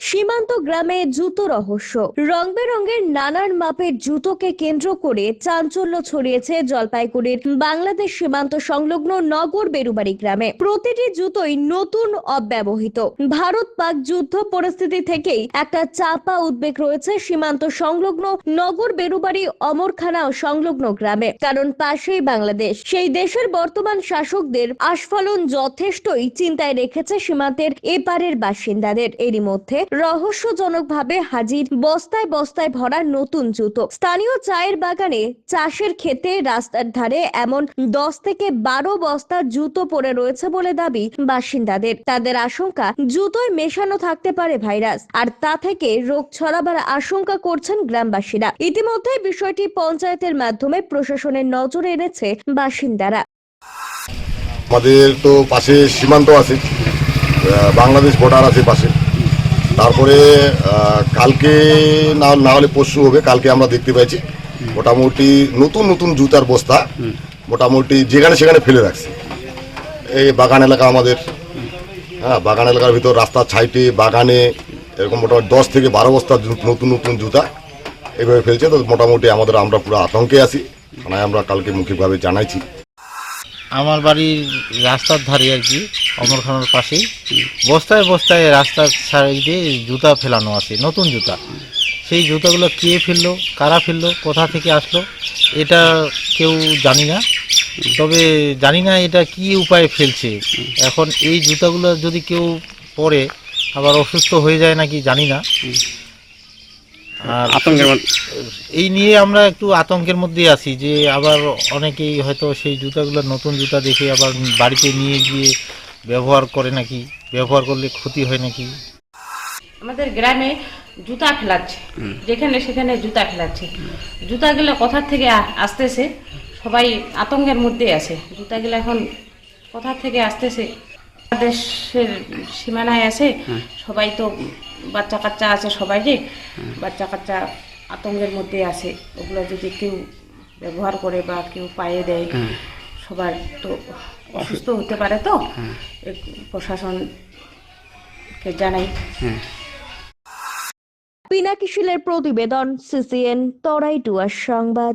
সীমান্ত গ্রামে জুতো রহস্য। রং বেরঙের নানান মাপের জুতোকে কেন্দ্র করে চাঞ্চল্য ছড়িয়েছে জলপাইগুড়ির বাংলাদেশ সীমান্ত সংলগ্ন নগর বেরুবাড়ি গ্রামে। প্রতিটি জুতোই নতুন, অব্যবহৃত। ভারত পাক যুদ্ধ পরিস্থিতি থেকেই একটা চাপা উদ্বেগ রয়েছে সীমান্ত সংলগ্ন নগর বেরুবাড়ি অমরখানা ও সংলগ্ন গ্রামে। কারণ পাশেই বাংলাদেশ। সেই দেশের বর্তমান শাসকদের আস্ফলন যথেষ্টই চিন্তায় রেখেছে সীমান্তের এপারের বাসিন্দাদের। এরই মধ্যে রহস্যজনকভাবে হাজির, বস্তায় বস্তায় ভরা নতুন জুতো। স্থানীয় চায়ের বাগানে চাষের ক্ষেতে রাস্তার ধারে এমন দশ থেকে বারো বস্তা জুতো পড়ে রয়েছে বলে দাবি বাসিন্দাদের। তাদের আশঙ্কা, জুতোয় মেশানো থাকতে পারে ভাইরাস, আর তা থেকে রোগ ছড়াবার আশঙ্কা করছেন গ্রামবাসীরা। ইতিমধ্যে বিষয়টি পঞ্চায়েতের মাধ্যমে প্রশাসনের নজরে এনেছে বাসিন্দারা। আমাদের তো পাশে সীমান্ত আছে বাংলাদেশ বর্ডার আছে পাশে। তারপরে কালকে না না হলে পরশু হবে, কালকে আমরা দেখতে পাইছি মোটামুটি নতুন নতুন জুতার বস্তা, মোটামুটি যেখানে সেখানে ফেলে রাখছে। এই বাগান এলাকা আমাদের। হ্যাঁ বাগান এলাকার ভিতর রাস্তার ছাইটে, বাগানে এরকম মোটামুটি দশ থেকে বারো বস্তা নতুন নতুন জুতা এভাবে ফেলছে। তো মোটামুটি আমাদের আমরা পুরো আতঙ্কে আছি। থানায় আমরা কালকে মৌখিকভাবে জানাইছি। আমার বাড়ির রাস্তার ধারে আর কি অমরখানার পাশেই। বস্তায় বস্তায় রাস্তার সাইডে জুতা ফেলানো আছে, নতুন জুতা। সেই জুতাগুলো কে ফেলল, কারা ফেলল, কোথা থেকে আসলো, এটা কেউ জানি না। তবে জানি না এটা কি উপায়ে ফেলছে। এখন এই জুতাগুলো যদি কেউ পরে আবার অসুস্থ হয়ে যায় নাকি, জানি না। আর আতঙ্কের এই নিয়ে আমরা একটু আতঙ্কের মধ্যে আছি যে আবার অনেকেই হয়তো সেই জুতাগুলো নতুন জুতা দেখে আবার বাড়িতে নিয়ে গিয়ে ব্যবহার করে নাকি ব্যবহার করলে ক্ষতি হয় নাকি? আমাদের গ্রামে জুতা ফেলাচ্ছে যেখানে সেখানে জুতা ফেলাচ্ছে জুতাগুলো কোথার থেকে আসতেছে সবাই আতঙ্কের মধ্যে আছে। জুতাগুলো এখন কোথা থেকে আসতেছে দেশের সীমানায় আছে। সবাই তো বাচ্চা কাচ্চা আছে সবাই যে বাচ্চা কাচ্চা আতঙ্কের মধ্যে আছে। ওগুলো যদি কেউ ব্যবহার করে বা কেউ পায়ে দেয় সবার তো অসুস্থ হতে পারে তো। প্রশাসনকে জানাই। পিনাকি শিলের প্রতিবেদন সিসিএন তরাই টুয়ার সংবাদ।